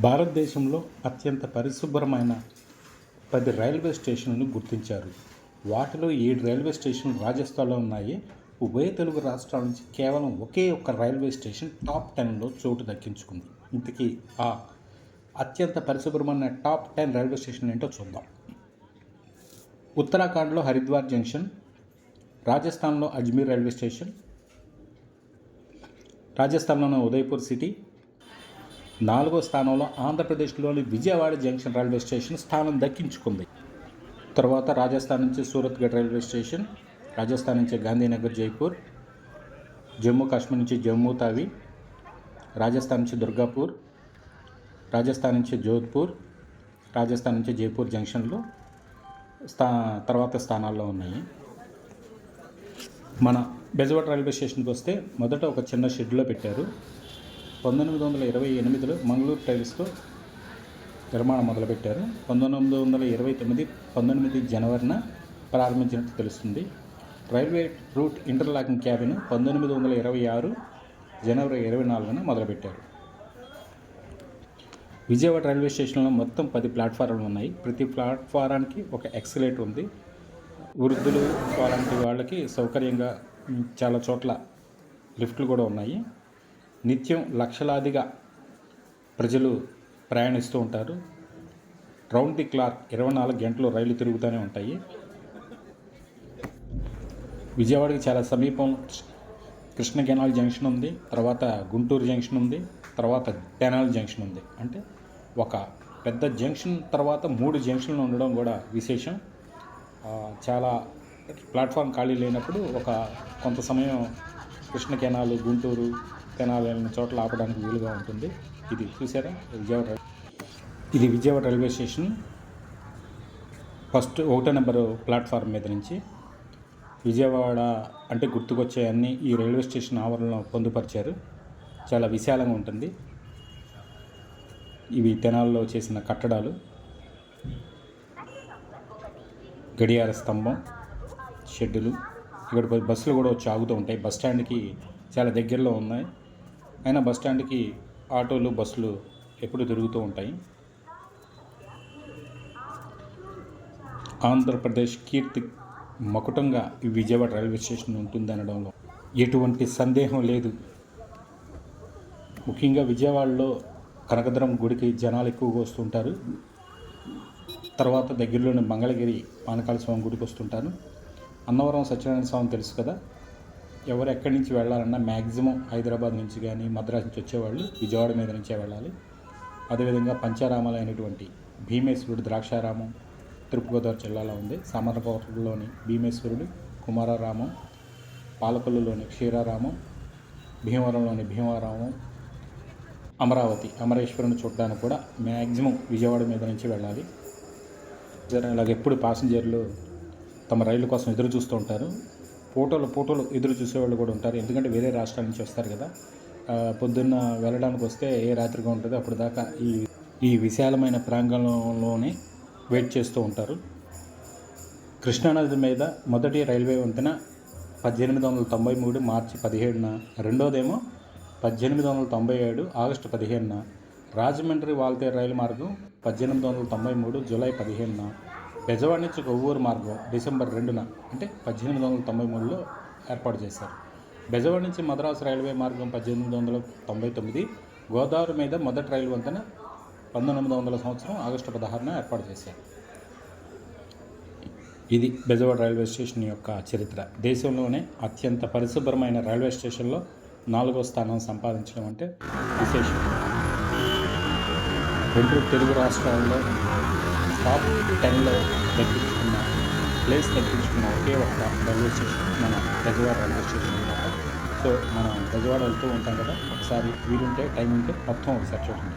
భారతదేశంలో అత్యంత పరిశుభ్రమైన పది రైల్వే స్టేషన్లను గుర్తించారు. వాటిలో ఏడు రైల్వే స్టేషన్లు రాజస్థాన్లో ఉన్నాయి. ఉభయ తెలుగు రాష్ట్రాల నుంచి కేవలం ఒకే ఒక్క రైల్వే స్టేషన్ టాప్ టెన్లో చోటు దక్కించుకుంది. ఇంతకీ ఆ అత్యంత పరిశుభ్రమైన టాప్ టెన్ రైల్వే స్టేషన్ ఏంటో చూద్దాం. ఉత్తరాఖండ్లో హరిద్వార్ జంక్షన్ రాజస్థాన్లో అజ్మీర్ రైల్వే స్టేషన్ రాజస్థాన్లోని ఉదయపూర్ సిటీ నాలుగో స్థానంలో ఆంధ్రప్రదేశ్లోని విజయవాడ జంక్షన్ రైల్వే స్టేషన్ స్థానం దక్కించుకుంది. తర్వాత రాజస్థాన్ నుంచి సూరత్గఢ్ రైల్వే స్టేషన్ రాజస్థాన్ నుంచి గాంధీనగర్ జైపూర్ జమ్మూ కాశ్మీర్ నుంచి జమ్మూ తావి రాజస్థాన్ నుంచి దుర్గాపూర్ రాజస్థాన్ నుంచి జోధ్పూర్ రాజస్థాన్ నుంచి జైపూర్ జంక్షన్లు స్థా తర్వాత స్థానాల్లో ఉన్నాయి. మన బెజవాడ రైల్వే స్టేషన్కి వస్తే మొదట ఒక చిన్న షెడ్లో పెట్టారు. పంతొమ్మిది వందల ఇరవై ఎనిమిదిలో మంగళూరు టైల్స్తో నిర్మాణం మొదలుపెట్టారు. పంతొమ్మిది వందల ఇరవై తొమ్మిది పంతొమ్మిది జనవరిన ప్రారంభించినట్టు తెలుస్తుంది. రైల్వే రూట్ ఇంటర్లాకింగ్ క్యాబిన్ పంతొమ్మిది వందల ఇరవై ఆరు జనవరి ఇరవై నాలుగున మొదలుపెట్టారు. విజయవాడ రైల్వే స్టేషన్లో మొత్తం పది ప్లాట్ఫారాలు ఉన్నాయి. ప్రతి ప్లాట్ఫారానికి ఒక ఎక్సలేటర్ ఉంది. వృద్ధులు అలాంటి వాళ్ళకి సౌకర్యంగా చాలా చోట్ల లిఫ్ట్లు కూడా ఉన్నాయి. నిత్యం లక్షలాదిగా ప్రజలు ప్రయాణిస్తూ ఉంటారు. రౌండ్ ది క్లాక్ ఇరవై నాలుగు గంటలు రైలు తిరుగుతూనే ఉంటాయి. విజయవాడకి చాలా సమీపం కృష్ణ కెనాల్ జంక్షన్ ఉంది తర్వాత గుంటూరు జంక్షన్ ఉంది తర్వాత కెనాల్ జంక్షన్ ఉంది. అంటే ఒక పెద్ద జంక్షన్ తర్వాత మూడు జంక్షన్లు ఉండడం కూడా విశేషం. చాలా ప్లాట్ఫామ్ ఖాళీ లేనప్పుడు ఒక కొంత సమయం కృష్ణ కెనాల్ గుంటూరు కెనాల్ వెళ్ళిన చోట్ల ఆపడానికి వీలుగా ఉంటుంది. ఇది చూసారా? విజయవాడ ఇది విజయవాడ రైల్వే స్టేషన్. ఫస్ట్ ఒకటో నెంబరు ప్లాట్ఫామ్ మీద నుంచి విజయవాడ అంటే గుర్తుకొచ్చే అన్ని ఈ రైల్వే స్టేషన్ ఆవరణలో పొందుపరిచారు. చాలా విశాలంగా ఉంటుంది. ఇవి తెనాల్లో చేసిన కట్టడాలు. గడియార స్తంభం షెడ్డులు. ఇక్కడ బస్సులు కూడా వచ్చి ఆగుతూ ఉంటాయి. బస్ స్టాండ్కి చాలా దగ్గరలో ఉన్నాయి. అయినా బస్ స్టాండ్కి ఆటోలు బస్సులు ఎప్పుడు తిరుగుతూ ఉంటాయి? ఆంధ్రప్రదేశ్ కీర్తి మకుటంగా ఈ విజయవాడ రైల్వే స్టేషన్ ఉంటుందనడంలో ఎటువంటి సందేహం లేదు. ముఖ్యంగా విజయవాడలో కనకద్రం గుడికి జనాలు ఎక్కువగా వస్తుంటారు. తర్వాత దగ్గరలోని మంగళగిరి పానకాల స్వామి గుడికి వస్తుంటారు. అన్నవరం సత్యనారాయణ స్వామి తెలుసు కదా? ఎవరు ఎక్కడి నుంచి వెళ్ళాలన్నా మ్యాక్సిమం హైదరాబాద్ నుంచి కానీ మద్రాస్ నుంచి వచ్చేవాళ్ళు విజయవాడ మీద నుంచే వెళ్ళాలి. అదేవిధంగా పంచారామాలు అయినటువంటి భీమేశ్వరుడు ద్రాక్షారామం తూర్పుగోదావరి జిల్లాలో ఉంది. సమరకోటలోని భీమేశ్వరుడు కుమారారామం పాలకొల్లులోని క్షీరారామం భీమవరంలోని భీమారామం అమరావతి అమరేశ్వరుని చూడడానికి కూడా మ్యాక్సిమం విజయవాడ మీద నుంచి వెళ్ళాలి. అలాగే ఇలాగ ఎప్పుడు ప్యాసింజర్లు తమ రైలు కోసం ఎదురు చూస్తూ ఉంటారు. ఫోటోలు ఫోటోలు ఎదురు చూసేవాళ్ళు కూడా ఉంటారు. ఎందుకంటే వేరే రాష్ట్రాల నుంచి వస్తారు కదా. పొద్దున్న వెళ్ళడానికి వస్తే ఏ రాత్రిగా ఉంటుందో అప్పుడు దాకా ఈ ఈ విశాలమైన ప్రాంగణంలోనే వెయిట్ చేస్తూ ఉంటారు. కృష్ణానది మీద మొదటి రైల్వే వంతెన పద్దెనిమిది వందల తొంభై మూడు మార్చి పదిహేడున రెండోదేమో పద్దెనిమిది వందల తొంభై ఏడు ఆగస్టు పదిహేనున రాజమండ్రి వాల్తేరు రైలు మార్గం పద్దెనిమిది వందల తొంభై మూడు జూలై పదిహేనున బెజవాడ నుంచి కొవ్వూరు మార్గం డిసెంబర్ రెండున అంటే పద్దెనిమిది వందల తొంభై మూడులో ఏర్పాటు చేశారు. బెజవాడ నుంచి మద్రాసు రైల్వే మార్గం పద్దెనిమిది వందల తొంభై తొమ్మిది గోదావరి మీద మొదటి రైలు వంతెన పంతొమ్మిది వందల సంవత్సరం ఆగస్టు పదహారున ఏర్పాటు చేశారు. ఇది బెజవాడ రైల్వే స్టేషన్ యొక్క చరిత్ర. దేశంలోనే అత్యంత పరిశుభ్రమైన రైల్వే స్టేషన్లో నాలుగో స్థానం సంపాదించడం అంటే విశేషం. రెండు తెలుగు రాష్ట్రాల్లో టాప్ టెన్లో దక్కించుకున్న ప్లేస్ దక్కించుకున్న ఒకే ఒక్క రైల్వే స్టేషన్ మన గజవాడ రైల్వే స్టేషన్ అనమాట. సో మనం గజవాడ వెళ్తూ ఉంటాం కదా ఒకసారి వీలుంటే టైం ఉంటే మొత్తం ఒకసారి చూడండి.